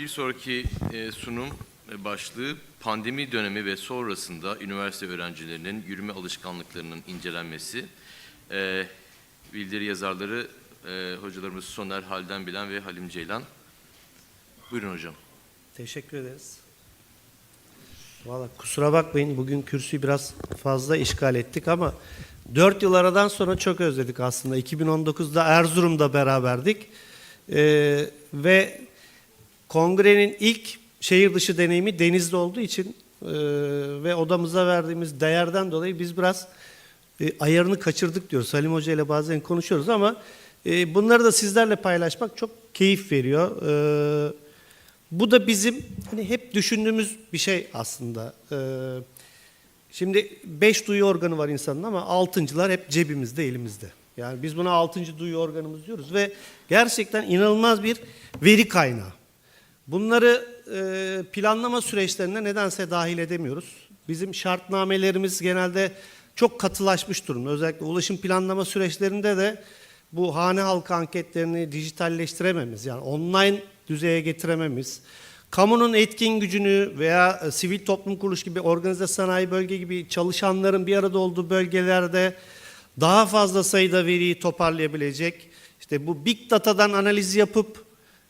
Bir sonraki e, sunum e, başlığı pandemi dönemi ve sonrasında üniversite öğrencilerinin yürüme alışkanlıklarının incelenmesi. E, bildiri yazarları hocalarımız Soner Halden Bilen ve Halim Ceylan. Buyurun hocam. Teşekkür ederiz. Valla kusura bakmayın bugün kürsüyü biraz fazla işgal ettik ama 4 yıl aradan sonra çok özledik aslında. 2019'da Erzurum'da beraberdik Ee, ve kongrenin ilk şehir dışı deneyimi Denizli olduğu için e, ve odamıza verdiğimiz değerden dolayı biz biraz e, ayarını kaçırdık diyoruz. Salim Hoca ile bazen konuşuyoruz ama e, bunları da sizlerle paylaşmak çok keyif veriyor. Ee, bu da bizim hani hep düşündüğümüz bir şey aslında. Ee, şimdi beş duyu organı var insanın ama altıncılar hep cebimizde, elimizde. Yani biz buna altıncı duyu organımız diyoruz ve gerçekten inanılmaz bir veri kaynağı. Bunları e, planlama süreçlerine nedense dahil edemiyoruz. Bizim şartnamelerimiz genelde çok katılaşmış durumda. Özellikle ulaşım planlama süreçlerinde de bu hane halkı anketlerini dijitalleştirememiz, yani online düzeye getirememiz, kamunun etkin gücünü veya e, sivil toplum kuruluş gibi organize sanayi bölge gibi çalışanların bir arada olduğu bölgelerde daha fazla sayıda veriyi toparlayabilecek, işte bu big data'dan analiz yapıp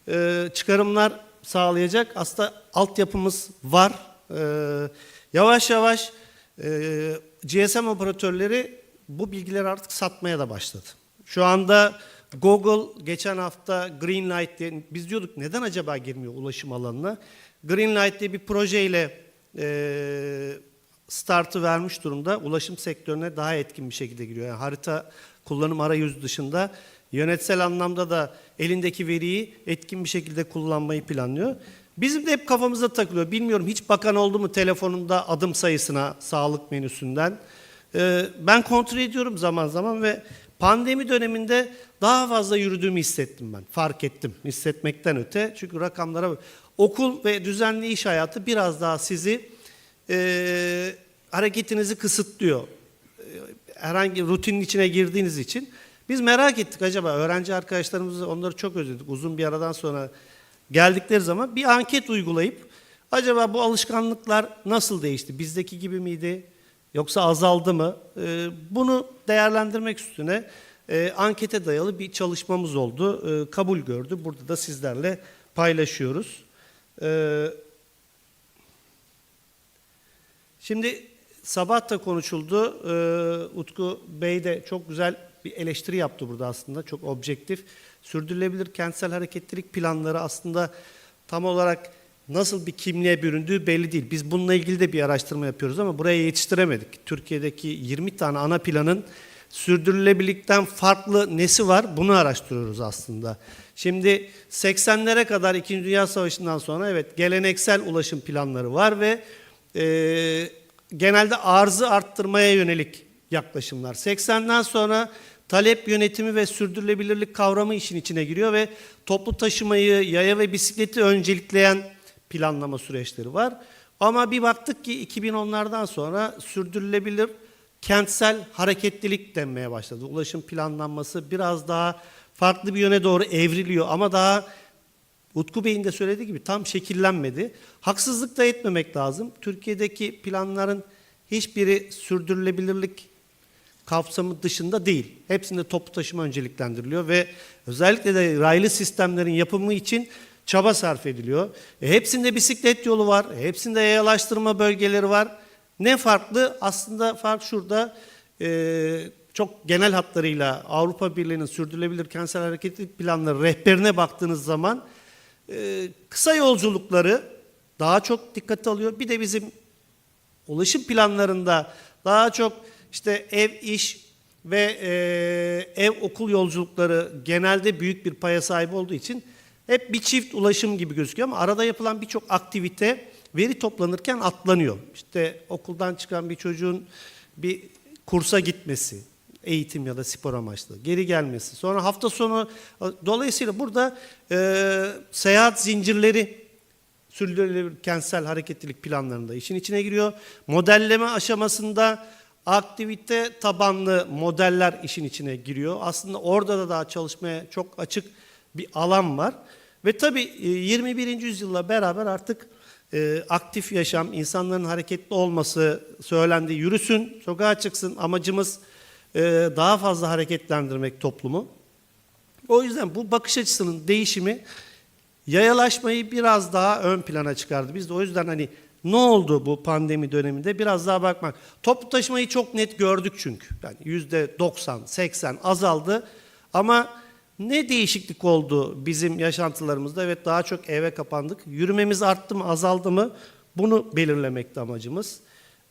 e, çıkarımlar sağlayacak aslında altyapımız var. E, yavaş yavaş e, GSM operatörleri bu bilgileri artık satmaya da başladı. Şu anda Google geçen hafta Greenlight diye, biz diyorduk neden acaba girmiyor ulaşım alanına? Greenlight diye bir projeyle e, startı vermiş durumda. Ulaşım sektörüne daha etkin bir şekilde giriyor. Yani harita kullanım arayüzü dışında yönetsel anlamda da elindeki veriyi etkin bir şekilde kullanmayı planlıyor. Bizim de hep kafamızda takılıyor. Bilmiyorum hiç bakan oldu mu telefonunda adım sayısına sağlık menüsünden. Ee, ben kontrol ediyorum zaman zaman ve pandemi döneminde daha fazla yürüdüğümü hissettim ben. Fark ettim hissetmekten öte. Çünkü rakamlara okul ve düzenli iş hayatı biraz daha sizi e, hareketinizi kısıtlıyor. E, Herhangi rutinin içine girdiğiniz için. Biz merak ettik acaba öğrenci arkadaşlarımızı onları çok özledik. Uzun bir aradan sonra geldikleri zaman bir anket uygulayıp acaba bu alışkanlıklar nasıl değişti? Bizdeki gibi miydi? Yoksa azaldı mı? E, bunu değerlendirmek üstüne e, ankete dayalı bir çalışmamız oldu. E, kabul gördü. Burada da sizlerle paylaşıyoruz. E, Şimdi sabah da konuşuldu. Ee, Utku Bey de çok güzel bir eleştiri yaptı burada aslında. Çok objektif. Sürdürülebilir kentsel hareketlilik planları aslında tam olarak nasıl bir kimliğe büründüğü belli değil. Biz bununla ilgili de bir araştırma yapıyoruz ama buraya yetiştiremedik. Türkiye'deki 20 tane ana planın sürdürülebilirlikten farklı nesi var bunu araştırıyoruz aslında. Şimdi 80'lere kadar 2. Dünya Savaşı'ndan sonra evet geleneksel ulaşım planları var ve e, genelde arzı arttırmaya yönelik yaklaşımlar. 80'den sonra talep yönetimi ve sürdürülebilirlik kavramı işin içine giriyor ve toplu taşımayı, yaya ve bisikleti öncelikleyen planlama süreçleri var. Ama bir baktık ki 2010'lardan sonra sürdürülebilir kentsel hareketlilik denmeye başladı. Ulaşım planlanması biraz daha farklı bir yöne doğru evriliyor ama daha Utku Bey'in de söylediği gibi tam şekillenmedi. Haksızlık da etmemek lazım. Türkiye'deki planların hiçbiri sürdürülebilirlik kapsamı dışında değil. Hepsinde toplu taşıma önceliklendiriliyor ve özellikle de raylı sistemlerin yapımı için çaba sarf ediliyor. E, hepsinde bisiklet yolu var, hepsinde yayalaştırma bölgeleri var. Ne farklı? Aslında fark şurada. E, çok genel hatlarıyla Avrupa Birliği'nin sürdürülebilir kentsel hareketlilik planları rehberine baktığınız zaman e, kısa yolculukları daha çok dikkate alıyor. Bir de bizim ulaşım planlarında daha çok işte ev, iş ve e, ev okul yolculukları genelde büyük bir paya sahip olduğu için hep bir çift ulaşım gibi gözüküyor ama arada yapılan birçok aktivite veri toplanırken atlanıyor. İşte okuldan çıkan bir çocuğun bir kursa gitmesi, eğitim ya da spor amaçlı geri gelmesi. Sonra hafta sonu dolayısıyla burada e, seyahat zincirleri sürdürülebilir kentsel hareketlilik planlarında işin içine giriyor. Modelleme aşamasında aktivite tabanlı modeller işin içine giriyor. Aslında orada da daha çalışmaya çok açık bir alan var. Ve tabii e, 21. yüzyılla beraber artık e, aktif yaşam, insanların hareketli olması söylendi. Yürüsün, sokağa çıksın. Amacımız e, daha fazla hareketlendirmek toplumu. O yüzden bu bakış açısının değişimi yayalaşmayı biraz daha ön plana çıkardı. Biz de o yüzden hani ne oldu bu pandemi döneminde biraz daha bakmak. Toplu taşımayı çok net gördük çünkü. Yani yüzde 90, 80 azaldı. Ama ne değişiklik oldu bizim yaşantılarımızda? Evet daha çok eve kapandık. Yürümemiz arttı mı, azaldı mı? Bunu belirlemekti amacımız.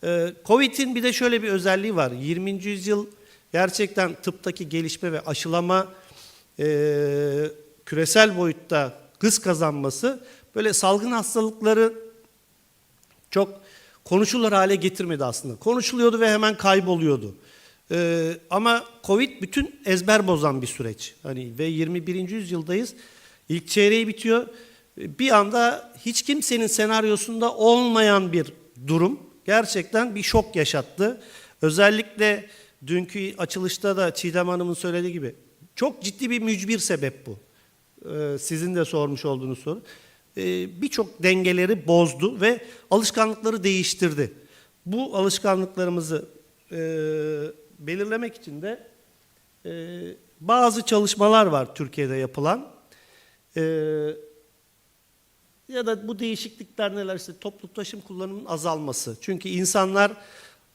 Ee, Covid'in bir de şöyle bir özelliği var. 20. yüzyıl gerçekten tıptaki gelişme ve aşılama e, küresel boyutta hız kazanması böyle salgın hastalıkları çok konuşulur hale getirmedi aslında. Konuşuluyordu ve hemen kayboluyordu. Ee, ama Covid bütün ezber bozan bir süreç. Hani ve 21. yüzyıldayız. İlk çeyreği bitiyor. Bir anda hiç kimsenin senaryosunda olmayan bir durum gerçekten bir şok yaşattı. Özellikle dünkü açılışta da Çiğdem Hanım'ın söylediği gibi çok ciddi bir mücbir sebep bu. Ee, sizin de sormuş olduğunuz soru. Ee, Birçok dengeleri bozdu ve alışkanlıkları değiştirdi. Bu alışkanlıklarımızı e, belirlemek için de e, bazı çalışmalar var Türkiye'de yapılan. E, ya da bu değişiklikler neler işte toplu taşım kullanımının azalması. Çünkü insanlar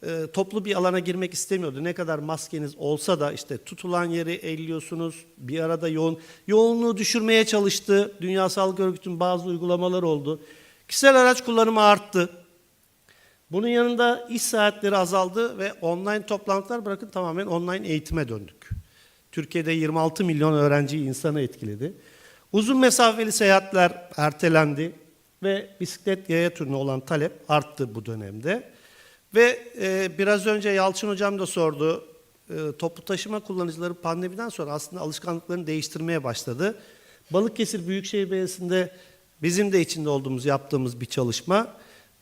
e, toplu bir alana girmek istemiyordu. Ne kadar maskeniz olsa da işte tutulan yeri elliyorsunuz. Bir arada yoğun yoğunluğu düşürmeye çalıştı. Dünya Sağlık Örgütü'nün bazı uygulamalar oldu. Kişisel araç kullanımı arttı. Bunun yanında iş saatleri azaldı ve online toplantılar bırakın tamamen online eğitime döndük. Türkiye'de 26 milyon öğrenci insanı etkiledi. Uzun mesafeli seyahatler ertelendi ve bisiklet yaya turuna olan talep arttı bu dönemde. Ve e, biraz önce Yalçın Hocam da sordu, e, toplu taşıma kullanıcıları pandemiden sonra aslında alışkanlıklarını değiştirmeye başladı. Balıkesir Büyükşehir Belediyesi'nde bizim de içinde olduğumuz, yaptığımız bir çalışma.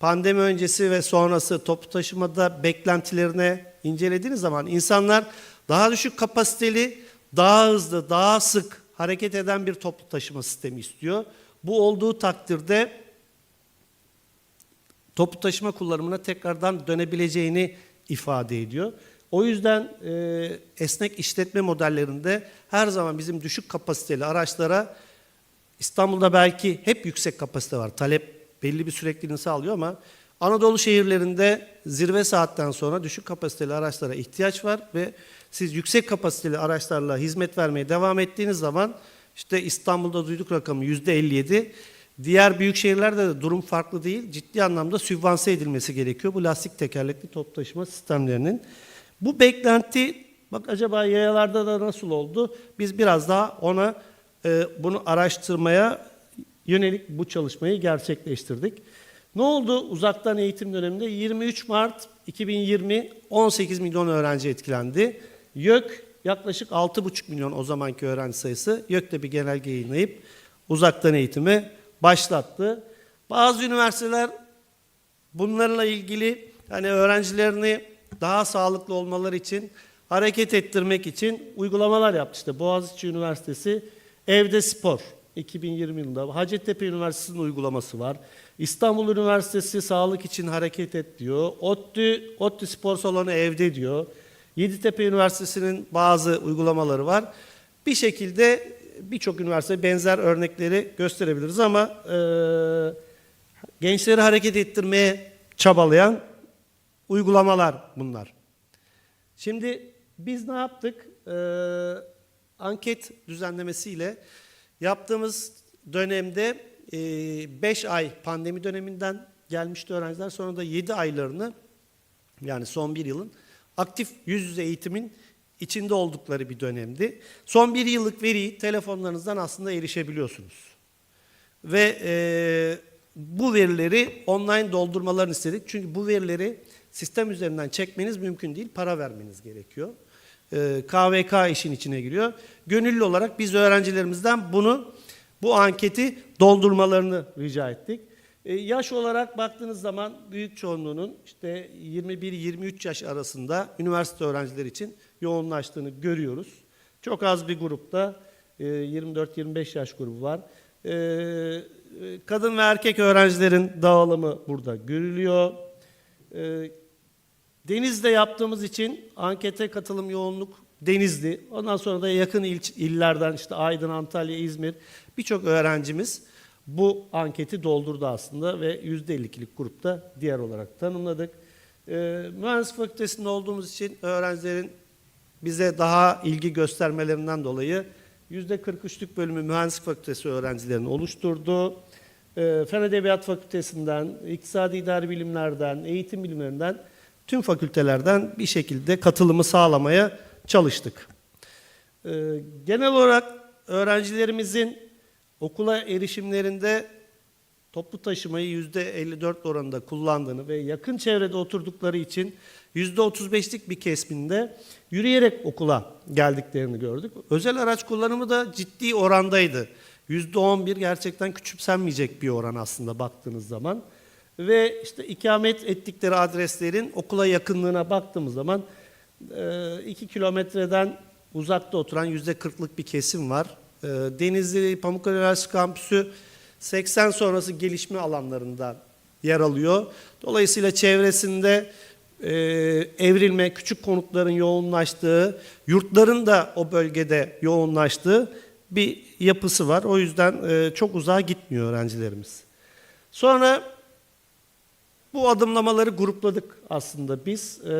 Pandemi öncesi ve sonrası toplu taşımada beklentilerine incelediğiniz zaman insanlar daha düşük kapasiteli, daha hızlı, daha sık hareket eden bir toplu taşıma sistemi istiyor. Bu olduğu takdirde toplu taşıma kullanımına tekrardan dönebileceğini ifade ediyor. O yüzden e, esnek işletme modellerinde her zaman bizim düşük kapasiteli araçlara İstanbul'da belki hep yüksek kapasite var. Talep belli bir sürekliliğini sağlıyor ama Anadolu şehirlerinde zirve saatten sonra düşük kapasiteli araçlara ihtiyaç var ve siz yüksek kapasiteli araçlarla hizmet vermeye devam ettiğiniz zaman işte İstanbul'da duyduk rakamı yüzde 57. Diğer büyük şehirlerde de durum farklı değil. Ciddi anlamda sübvanse edilmesi gerekiyor bu lastik tekerlekli toplu taşıma sistemlerinin. Bu beklenti bak acaba yayalarda da nasıl oldu? Biz biraz daha ona e, bunu araştırmaya yönelik bu çalışmayı gerçekleştirdik. Ne oldu uzaktan eğitim döneminde? 23 Mart 2020 18 milyon öğrenci etkilendi. YÖK yaklaşık 6,5 milyon o zamanki öğrenci sayısı. YÖK de bir genelge yayınlayıp uzaktan eğitimi başlattı. Bazı üniversiteler bunlarla ilgili hani öğrencilerini daha sağlıklı olmaları için hareket ettirmek için uygulamalar yaptı. İşte Boğaziçi Üniversitesi Evde Spor 2020 yılında Hacettepe Üniversitesi'nin uygulaması var. İstanbul Üniversitesi Sağlık için Hareket Et diyor. ODTÜ, ODTÜ Spor Salonu evde diyor. Yeditepe Üniversitesi'nin bazı uygulamaları var. Bir şekilde birçok üniversite benzer örnekleri gösterebiliriz ama e, gençleri hareket ettirmeye çabalayan uygulamalar bunlar. Şimdi biz ne yaptık? Ee, anket düzenlemesiyle yaptığımız dönemde 5 ay pandemi döneminden gelmişti öğrenciler. Sonra da 7 aylarını yani son bir yılın aktif yüz yüze eğitimin içinde oldukları bir dönemdi. Son bir yıllık veriyi telefonlarınızdan aslında erişebiliyorsunuz. Ve e, bu verileri online doldurmalarını istedik. Çünkü bu verileri sistem üzerinden çekmeniz mümkün değil. Para vermeniz gerekiyor. E, KVK işin içine giriyor. Gönüllü olarak biz öğrencilerimizden bunu bu anketi doldurmalarını rica ettik. E, yaş olarak baktığınız zaman büyük çoğunluğunun işte 21-23 yaş arasında üniversite öğrencileri için yoğunlaştığını görüyoruz. Çok az bir grupta e, 24-25 yaş grubu var. E, kadın ve erkek öğrencilerin dağılımı burada görülüyor. E, Deniz'de yaptığımız için ankete katılım yoğunluk Denizli. Ondan sonra da yakın il, illerden işte Aydın, Antalya, İzmir birçok öğrencimiz bu anketi doldurdu aslında ve %52'lik grupta diğer olarak tanımladık. Ee, mühendislik fakültesinde olduğumuz için öğrencilerin bize daha ilgi göstermelerinden dolayı %43'lük bölümü mühendislik fakültesi öğrencilerini oluşturdu. Ee, Fen Edebiyat Fakültesinden, İktisadi İdari Bilimlerden, Eğitim Bilimlerinden tüm fakültelerden bir şekilde katılımı sağlamaya çalıştık. Ee, genel olarak öğrencilerimizin okula erişimlerinde toplu taşımayı %54 oranında kullandığını ve yakın çevrede oturdukları için %35'lik bir kesminde yürüyerek okula geldiklerini gördük. Özel araç kullanımı da ciddi orandaydı. %11 gerçekten küçümsenmeyecek bir oran aslında baktığınız zaman. Ve işte ikamet ettikleri adreslerin okula yakınlığına baktığımız zaman 2 kilometreden uzakta oturan %40'lık bir kesim var. E, Denizli Pamukkale Üniversitesi Kampüsü 80 sonrası gelişme alanlarında yer alıyor. Dolayısıyla çevresinde e, evrilme, küçük konutların yoğunlaştığı, yurtların da o bölgede yoğunlaştığı bir yapısı var. O yüzden e, çok uzağa gitmiyor öğrencilerimiz. Sonra bu adımlamaları grupladık aslında biz. E,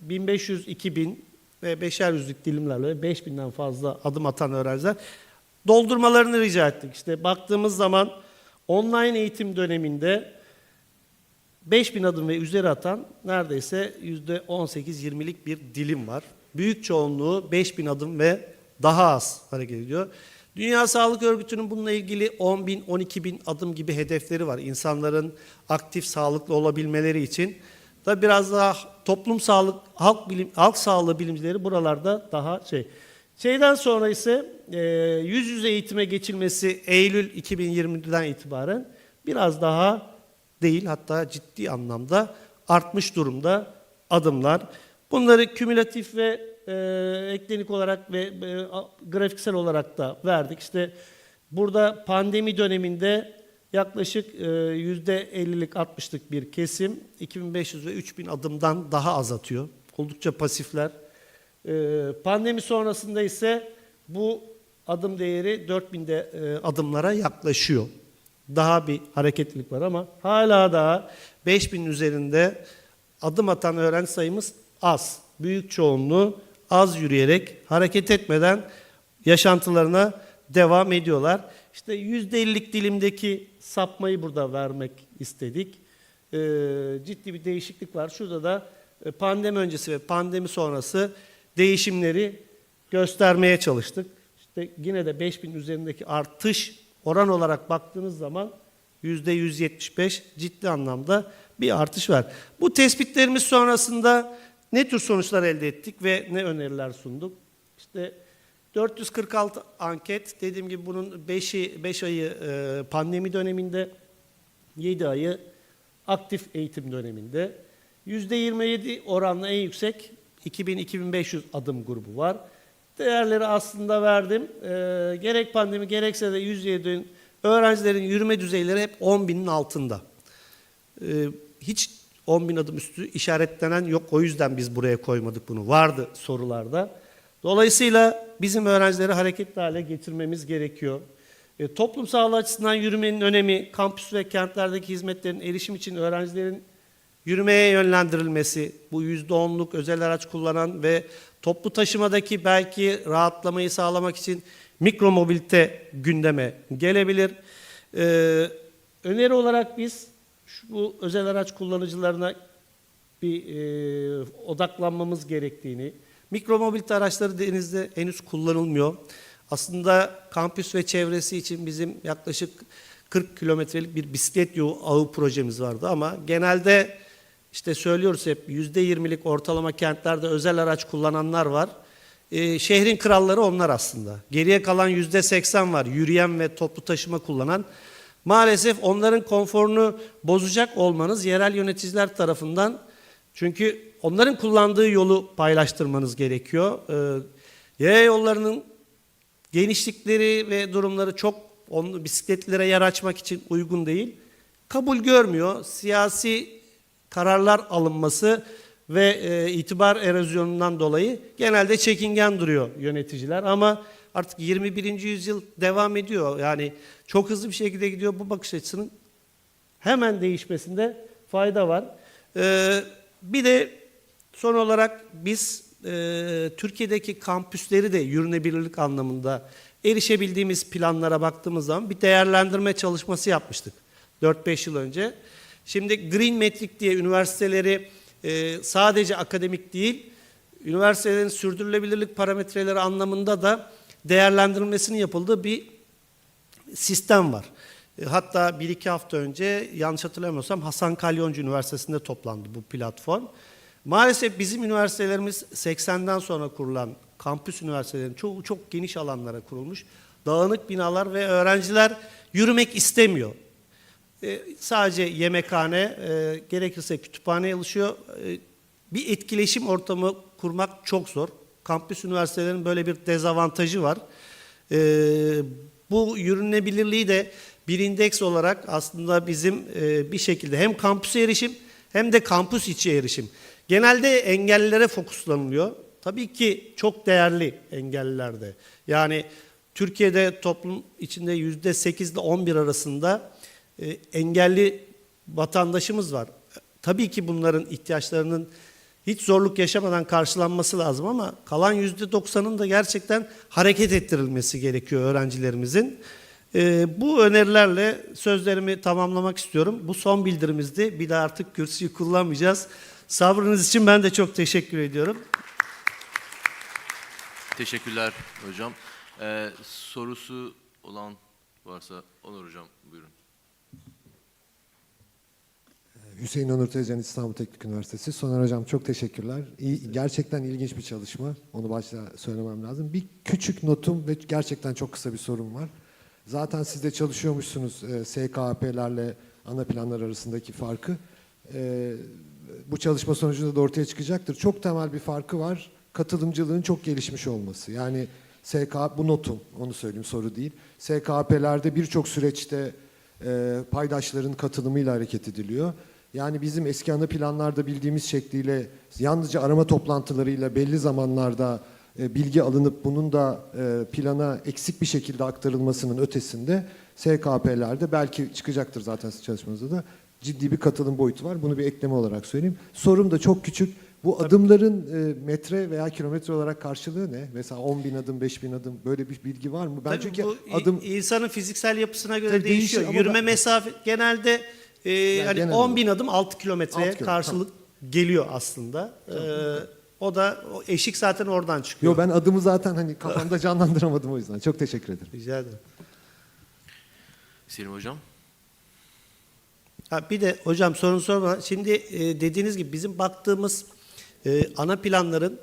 1500, 2000 ve beşer yüzlük dilimlerle 5000'den fazla adım atan öğrenciler doldurmalarını rica ettik. İşte baktığımız zaman online eğitim döneminde 5000 adım ve üzeri atan neredeyse %18-20'lik bir dilim var. Büyük çoğunluğu 5000 adım ve daha az hareket ediyor. Dünya Sağlık Örgütü'nün bununla ilgili 10 bin, 12 bin adım gibi hedefleri var. İnsanların aktif, sağlıklı olabilmeleri için. Da biraz daha toplum sağlık, halk bilim, halk sağlığı bilimcileri buralarda daha şey. Şeyden sonra ise e, yüz yüze eğitime geçilmesi Eylül 2020'den itibaren biraz daha değil hatta ciddi anlamda artmış durumda adımlar. Bunları kümülatif ve e, eklenik olarak ve e, grafiksel olarak da verdik. İşte burada pandemi döneminde yaklaşık e, yüzde 50'lik 60'lık bir kesim 2500 ve 3000 adımdan daha az atıyor. Oldukça pasifler. E, pandemi sonrasında ise bu adım değeri 4000 de, e, adımlara yaklaşıyor. Daha bir hareketlilik var ama hala daha 5000 üzerinde adım atan öğrenci sayımız az. Büyük çoğunluğu az yürüyerek, hareket etmeden yaşantılarına devam ediyorlar. İşte %50'lik dilimdeki sapmayı burada vermek istedik. Ee, ciddi bir değişiklik var. Şurada da e, pandemi öncesi ve pandemi sonrası değişimleri göstermeye çalıştık. İşte yine de 5000 üzerindeki artış oran olarak baktığınız zaman %175 ciddi anlamda bir artış var. Bu tespitlerimiz sonrasında ne tür sonuçlar elde ettik ve ne öneriler sunduk? İşte 446 anket, dediğim gibi bunun 5'i 5 ayı e, pandemi döneminde, 7 ayı aktif eğitim döneminde. %27 oranla en yüksek 2000-2500 adım grubu var. Değerleri aslında verdim. E, gerek pandemi gerekse de 107'nin öğrencilerin yürüme düzeyleri hep 10 binin altında. E, hiç 10 bin adım üstü işaretlenen yok. O yüzden biz buraya koymadık bunu. Vardı sorularda. Dolayısıyla bizim öğrencileri hareketli hale getirmemiz gerekiyor. E, toplum sağlığı açısından yürümenin önemi, kampüs ve kentlerdeki hizmetlerin erişim için öğrencilerin yürümeye yönlendirilmesi, bu yüzde onluk özel araç kullanan ve toplu taşımadaki belki rahatlamayı sağlamak için mikro mobilite gündeme gelebilir. Ee, öneri olarak biz şu, bu özel araç kullanıcılarına bir e, odaklanmamız gerektiğini, mikromobilite araçları denizde henüz kullanılmıyor. Aslında kampüs ve çevresi için bizim yaklaşık 40 kilometrelik bir bisiklet yolu ağı projemiz vardı ama genelde işte söylüyoruz hep %20'lik ortalama kentlerde özel araç kullananlar var. Ee, şehrin kralları onlar aslında. Geriye kalan %80 var yürüyen ve toplu taşıma kullanan. Maalesef onların konforunu bozacak olmanız yerel yöneticiler tarafından çünkü onların kullandığı yolu paylaştırmanız gerekiyor. Ee, yaya yollarının genişlikleri ve durumları çok Onu bisikletlere yer açmak için uygun değil. Kabul görmüyor. Siyasi kararlar alınması ve e, itibar erozyonundan dolayı genelde çekingen duruyor yöneticiler ama artık 21. yüzyıl devam ediyor. Yani çok hızlı bir şekilde gidiyor bu bakış açısının hemen değişmesinde fayda var. Ee, bir de son olarak biz e, Türkiye'deki kampüsleri de yürünebilirlik anlamında erişebildiğimiz planlara baktığımız zaman bir değerlendirme çalışması yapmıştık 4-5 yıl önce. Şimdi Green Metric diye üniversiteleri e, sadece akademik değil, üniversitelerin sürdürülebilirlik parametreleri anlamında da değerlendirilmesinin yapıldığı bir sistem var. E, Hatta bir iki hafta önce yanlış hatırlamıyorsam Hasan Kalyoncu Üniversitesi'nde toplandı bu platform. Maalesef bizim üniversitelerimiz 80'den sonra kurulan kampüs üniversitelerin çoğu çok geniş alanlara kurulmuş. Dağınık binalar ve öğrenciler yürümek istemiyor. E, sadece yemekhane, e, gerekirse kütüphane alışıyor. E, bir etkileşim ortamı kurmak çok zor. Kampüs üniversitelerinin böyle bir dezavantajı var. E, bu yürünebilirliği de bir indeks olarak aslında bizim e, bir şekilde hem kampüse erişim hem de kampüs içi erişim. Genelde engellilere fokuslanılıyor. Tabii ki çok değerli engellilerde. Yani Türkiye'de toplum içinde yüzde 8 ile 11 arasında e, engelli vatandaşımız var. Tabii ki bunların ihtiyaçlarının hiç zorluk yaşamadan karşılanması lazım ama kalan yüzde 90'ın da gerçekten hareket ettirilmesi gerekiyor öğrencilerimizin. E, bu önerilerle sözlerimi tamamlamak istiyorum. Bu son bildirimizdi. Bir de artık kürsüyü kullanmayacağız. Sabrınız için ben de çok teşekkür ediyorum. Teşekkürler hocam. Ee, sorusu olan varsa Onur hocam buyurun. Hüseyin Onur Tezcan İstanbul Teknik Üniversitesi. Soner Hocam çok teşekkürler. İyi, gerçekten ilginç bir çalışma. Onu başta söylemem lazım. Bir küçük notum ve gerçekten çok kısa bir sorum var. Zaten siz de çalışıyormuşsunuz e, SKAP'lerle ana planlar arasındaki farkı. E, bu çalışma sonucunda da ortaya çıkacaktır. Çok temel bir farkı var. Katılımcılığın çok gelişmiş olması. Yani SK bu notum onu söyleyeyim soru değil. SKP'lerde birçok süreçte e, paydaşların katılımıyla hareket ediliyor. Yani bizim eski ana planlarda bildiğimiz şekliyle yalnızca arama toplantılarıyla belli zamanlarda e, bilgi alınıp bunun da e, plana eksik bir şekilde aktarılmasının ötesinde SKP'lerde belki çıkacaktır zaten çalışmanızda da ciddi bir katılım boyutu var. Bunu bir ekleme olarak söyleyeyim. Sorum da çok küçük. Bu adımların e, metre veya kilometre olarak karşılığı ne? Mesela 10 bin adım, 5 bin adım böyle bir bilgi var mı? Ben Tabii çünkü bu adım insanın fiziksel yapısına göre Tabii değişiyor değişiyor. ama Yürüme ben- mesafe genelde e, hani genel 10 bin adım 6 kilometreye Altı kilometre, karşılık geliyor aslında. E, o da o eşik zaten oradan çıkıyor. Yo ben adımı zaten hani kafamda canlandıramadım o yüzden. Çok teşekkür ederim. Rica ederim. Selim hocam. Ha, bir de hocam sorun sorma. Şimdi e, dediğiniz gibi bizim baktığımız e, ana planların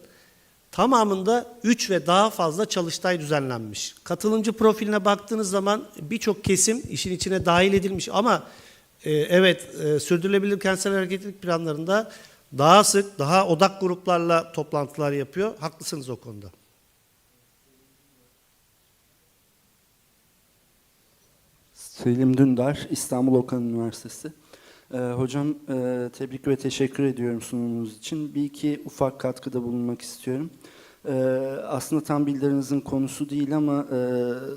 tamamında 3 ve daha fazla çalıştay düzenlenmiş. Katılımcı profiline baktığınız zaman birçok kesim işin içine dahil edilmiş ama e, evet e, sürdürülebilir kentsel hareketlilik planlarında daha sık, daha odak gruplarla toplantılar yapıyor. Haklısınız o konuda. Selim Dündar, İstanbul Okan Üniversitesi. Ee, hocam e, tebrik ve teşekkür ediyorum sunumunuz için. Bir iki ufak katkıda bulunmak istiyorum. Ee, aslında tam bildiririnizin konusu değil ama e,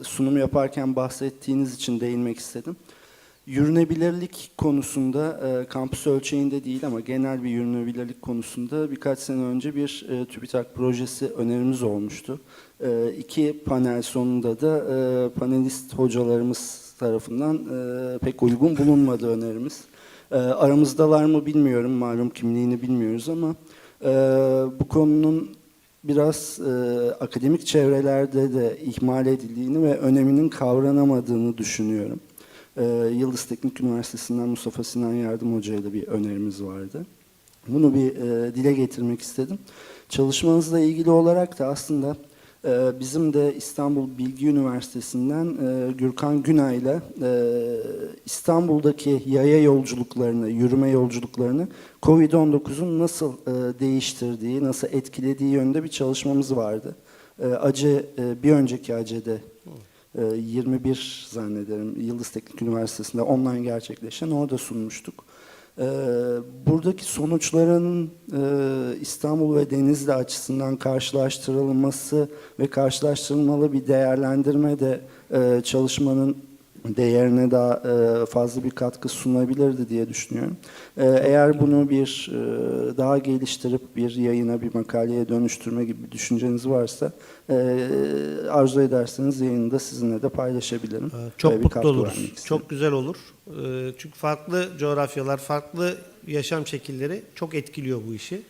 sunum yaparken bahsettiğiniz için değinmek istedim. Yürünebilirlik konusunda e, kampüs ölçeğinde değil ama genel bir yürünebilirlik konusunda birkaç sene önce bir e, TÜBİTAK projesi önerimiz olmuştu. E, iki panel sonunda da e, panelist hocalarımız tarafından e, pek uygun bulunmadı önerimiz. E, aramızdalar mı bilmiyorum, malum kimliğini bilmiyoruz ama e, bu konunun biraz e, akademik çevrelerde de ihmal edildiğini ve öneminin kavranamadığını düşünüyorum. E, Yıldız Teknik Üniversitesi'nden Mustafa Sinan Yardım Hoca'ya da bir önerimiz vardı. Bunu bir e, dile getirmek istedim. Çalışmanızla ilgili olarak da aslında bizim de İstanbul Bilgi Üniversitesi'nden e, Gürkan Günay'la e, İstanbul'daki yaya yolculuklarını, yürüme yolculuklarını COVID-19'un nasıl e, değiştirdiği, nasıl etkilediği yönünde bir çalışmamız vardı. E, bir önceki ACE'de e, 21 zannederim Yıldız Teknik Üniversitesi'nde online gerçekleşen orada sunmuştuk. E, buradaki sonuçların e, İstanbul ve Denizli açısından karşılaştırılması ve karşılaştırılmalı bir değerlendirme de e, çalışmanın değerine daha e, fazla bir katkı sunabilirdi diye düşünüyorum. E, Eğer bunu bir e, daha geliştirip bir yayına, bir makaleye dönüştürme gibi bir düşünceniz varsa arzu ederseniz yayında sizinle de paylaşabilirim. Çok bir mutlu oluruz. Çok güzel olur. Çünkü farklı coğrafyalar, farklı yaşam şekilleri çok etkiliyor bu işi.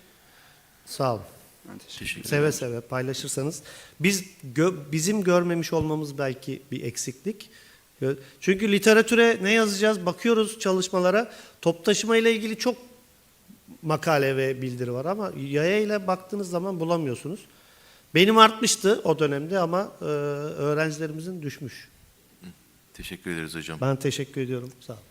Sağ olun. Teşekkür Seve seve paylaşırsanız. Biz gö- bizim görmemiş olmamız belki bir eksiklik. Çünkü literatüre ne yazacağız? Bakıyoruz çalışmalara. Top taşıma ile ilgili çok makale ve bildiri var ama yaya ile baktığınız zaman bulamıyorsunuz. Benim artmıştı o dönemde ama e, öğrencilerimizin düşmüş. Teşekkür ederiz hocam. Ben teşekkür ediyorum. Sağ olun.